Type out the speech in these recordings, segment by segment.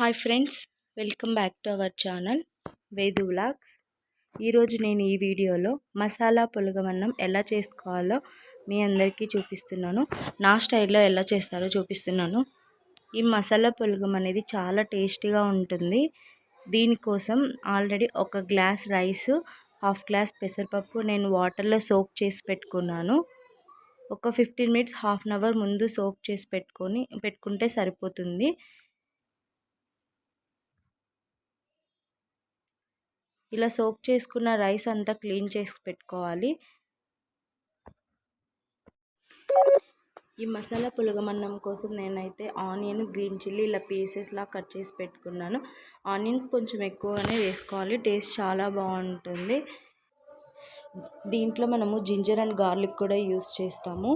Hi friends welcome back to our channel Vedu vlogs ఈరోజు నేను ఈ వీడియోలో మసాలా పులగమన్నం ఎలా చేసుకోవాలో మీ అందరికీ చూపిస్తున్నాను. నా స్టైల్లో ఎలా చేస్తారో చూపిస్తున్నాను. ఈ మసాలా పులగం అనేది చాలా టేస్టీగా ఉంటుంది. దీనికోసం ఆల్రెడీ ఒక గ్లాస్ రైస్ హాఫ్ గ్లాస్ పెసరపప్పు నేను వాటర్లో సోక్ చేసి పెట్టుకున్నాను. ఒక fifteen minutes half an hour ముందు సోక్ చేసి పెట్టుకొని పెట్టుకుంటే సరిపోతుంది. ఇలా సోక్ చేసుకున్న రైస్ అంతా క్లీన్ చేసి పెట్టుకోవాలి. ఈ మసాలా పులగమన్నం కోసం నేనైతే ఆనియన్ గ్రీన్ చిల్లీ ఇలా పీసెస్లా కట్ చేసి పెట్టుకున్నాను. ఆనియన్స్ కొంచెం ఎక్కువగానే వేసుకోవాలి. టేస్ట్ చాలా బాగుంటుంది. దీంట్లో మనము జింజర్ అండ్ గార్లిక్ కూడా యూస్ చేస్తాము.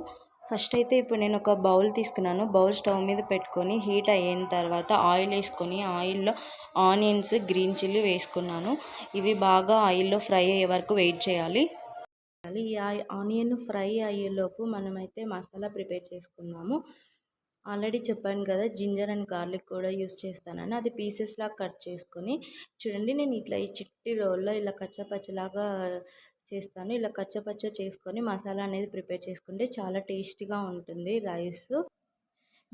ఫస్ట్ అయితే ఇప్పుడు నేను ఒక బౌల్ తీసుకున్నాను. బౌల్ స్టవ్ మీద పెట్టుకొని హీట్ అయిన తర్వాత ఆయిల్ వేసుకొని ఆయిల్లో ఆనియన్స్ గ్రీన్ చిల్లీ వేసుకున్నాను. ఇవి బాగా ఆయిల్లో ఫ్రై అయ్యే వరకు వెయిట్ చేయాలి. ఈ ఆనియన్ ఫ్రై అయ్యేలోపు మనమైతే మసాలా ప్రిపేర్ చేసుకుందాము. ఆల్రెడీ చెప్పాను కదా జింజర్ అండ్ గార్లిక్ కూడా యూస్ చేస్తానని. అది పీసెస్లా కట్ చేసుకొని చూడండి నేను ఇట్లా ఈ చిట్టి రోల్లో ఇలా కచ్చపచ్చలాగా చేస్తాను. ఇలా కచ్చపచ్చ చేసుకొని మసాలా అనేది ప్రిపేర్ చేసుకుంటే చాలా టేస్టీగా ఉంటుంది రైస్.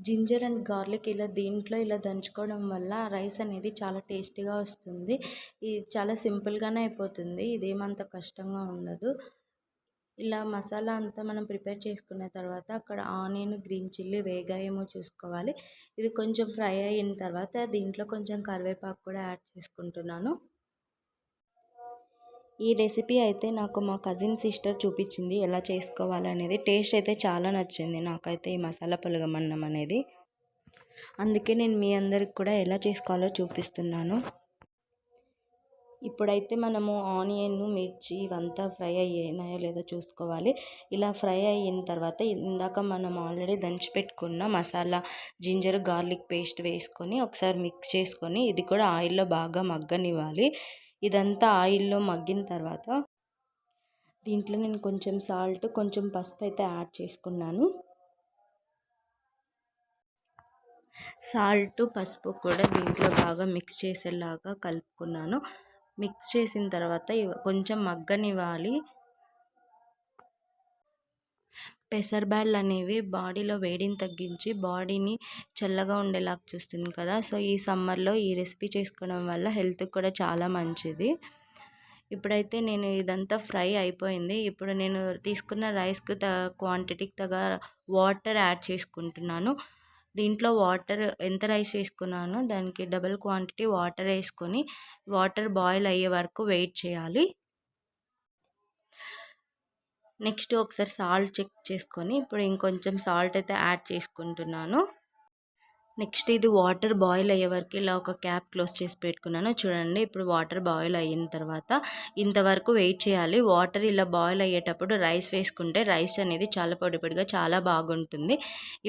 జింజర్ అండ్ గార్లిక్ ఇలా దీంట్లో ఇలా దంచుకోవడం వల్ల రైస్ అనేది చాలా టేస్టీగా వస్తుంది. ఇది చాలా సింపుల్గానే అయిపోతుంది. ఇదేమంత కష్టంగా ఉండదు. ఇలా మసాలా అంతా మనం ప్రిపేర్ చేసుకున్న తర్వాత అక్కడ ఆనియన్ గ్రీన్ చిల్లీ వేగాయేమో చూసుకోవాలి. ఇవి కొంచెం ఫ్రై అయిన తర్వాత దీంట్లో కొంచెం కరివేపాకు కూడా యాడ్ చేసుకుంటున్నాను. ఈ రెసిపీ అయితే నాకు మా కజిన్ సిస్టర్ చూపించింది ఎలా చేసుకోవాలనేది. టేస్ట్ అయితే చాలా నచ్చింది నాకైతే ఈ మసాలా పులగమన్నం అనేది. అందుకే నేను మీ అందరికి కూడా ఎలా చేసుకోవాలో చూపిస్తున్నాను. ఇప్పుడైతే మనము ఆనియన్ మిర్చి ఇవంతా ఫ్రై అయ్యాయో లేదో చూసుకోవాలి. ఇలా ఫ్రై అయిన తర్వాత ఇందాక మనం ఆల్రెడీ దంచిపెట్టుకున్న మసాలా జింజర్ గార్లిక్ పేస్ట్ వేసుకొని ఒకసారి మిక్స్ చేసుకొని ఇది కూడా ఆయిల్లో బాగా మగ్గనివ్వాలి. ఇదంతా ఆయిల్లో మగ్గిన తర్వాత దీంట్లో నేను కొంచెం సాల్ట్ కొంచెం పసుపు అయితే యాడ్ చేసుకున్నాను. సాల్ట్ పసుపు కూడా దీంట్లో బాగా మిక్స్ చేసేలాగా కలుపుకున్నాను. మిక్స్ చేసిన తర్వాత కొంచెం మగ్గనివ్వాలి. పెసర్బ్యాళ్ళు అనేవి బాడీలో వేడిని తగ్గించి బాడీని చల్లగా ఉండేలాగా చూస్తుంది కదా. సో ఈ సమ్మర్లో ఈ రెసిపీ చేసుకోవడం వల్ల హెల్త్కి కూడా చాలా మంచిది. ఇప్పుడైతే నేను ఇదంతా ఫ్రై అయిపోయింది. ఇప్పుడు నేను తీసుకున్న రైస్కి త క్వాంటిటీకి తగ్గ వాటర్ యాడ్ చేసుకుంటున్నాను. దీంట్లో వాటర్ ఎంత రైస్ వేసుకున్నానో దానికి డబల్ క్వాంటిటీ వాటర్ వేసుకొని వాటర్ బాయిల్ అయ్యే వరకు వెయిట్ చేయాలి. నెక్స్ట్ ఒకసారి సాల్ట్ చెక్ చేసుకొని ఇప్పుడు ఇంకొంచెం సాల్ట్ అయితే యాడ్ చేసుకుంటున్నాను. నెక్స్ట్ ఇది వాటర్ బాయిల్ అయ్యే వరకు ఇలా ఒక క్యాప్ క్లోజ్ చేసి పెట్టుకున్నాను. చూడండి ఇప్పుడు వాటర్ బాయిల్ అయిన తర్వాత ఇంతవరకు వెయిట్ చేయాలి. వాటర్ ఇలా బాయిల్ అయ్యేటప్పుడు రైస్ వేసుకుంటే రైస్ అనేది చాలా పొడిపొడిగా చాలా బాగుంటుంది.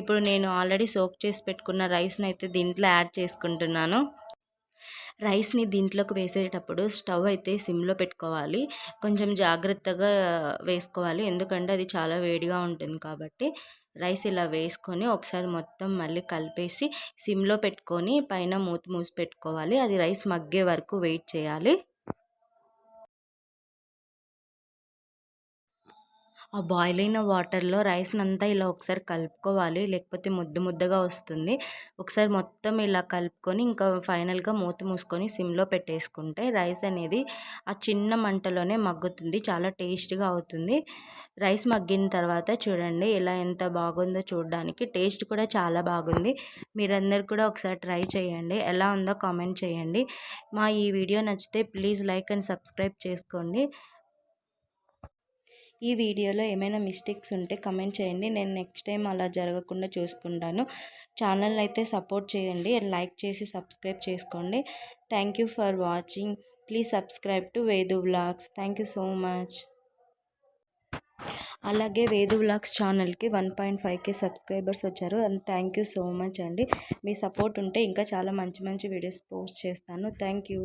ఇప్పుడు నేను ఆల్రెడీ సోక్ చేసి పెట్టుకున్న రైస్ని అయితే దీంట్లో యాడ్ చేసుకుంటున్నాను. రైస్ని దీంట్లోకి వేసేటప్పుడు స్టవ్ అయితే సిమ్లో పెట్టుకోవాలి. కొంచెం జాగ్రత్తగా వేసుకోవాలి. ఎందుకంటే అది చాలా వేడిగా ఉంటుంది కాబట్టి రైస్ ఇలా వేసుకొని ఒకసారి మొత్తం మళ్ళీ కలిపేసి సిమ్లో పెట్టుకొని పైన మూత మూసి పెట్టుకోవాలి. అది రైస్ మగ్గే వరకు వెయిట్ చేయాలి. ఆ బాయిల్ అయిన వాటర్లో రైస్ని అంతా ఇలా ఒకసారి కలుపుకోవాలి. లేకపోతే ముద్ద ముద్దగా వస్తుంది. ఒకసారి మొత్తం ఇలా కలుపుకొని ఇంకా ఫైనల్గా మూత మూసుకొని సిమ్లో పెట్టేసుకుంటే రైస్ అనేది ఆ చిన్న మంటలోనే మగ్గుతుంది. చాలా టేస్ట్గా అవుతుంది. రైస్ మగ్గిన తర్వాత చూడండి ఇలా ఎంత బాగుందో చూడడానికి. టేస్ట్ కూడా చాలా బాగుంది. మీరందరు కూడా ఒకసారి ట్రై చేయండి. ఎలా ఉందో కామెంట్ చేయండి. మా ఈ వీడియో నచ్చితే ప్లీజ్ లైక్ అండ్ సబ్స్క్రైబ్ చేసుకోండి. ఈ వీడియోలో ఏమైనా మిస్టేక్స్ ఉంటే కమెంట్ చేయండి. నేను నెక్స్ట్ టైం అలా జరగకుండా చూసుకుంటాను. ఛానల్ అయితే సపోర్ట్ చేయండి. లైక్ చేసి సబ్స్క్రైబ్ చేసుకోండి. Thank you for watching. Please subscribe to Vedu vlogs. Thank you so much. అలాగే వేదు వ్లాగ్స్ ఛానల్కి వన్ పాయింట్ ఫైవ్కి సబ్స్క్రైబర్స్ వచ్చారు. And thank you so much అండి. మీ సపోర్ట్ ఉంటే ఇంకా చాలా మంచి మంచి వీడియోస్ పోస్ట్ చేస్తాను. Thank you.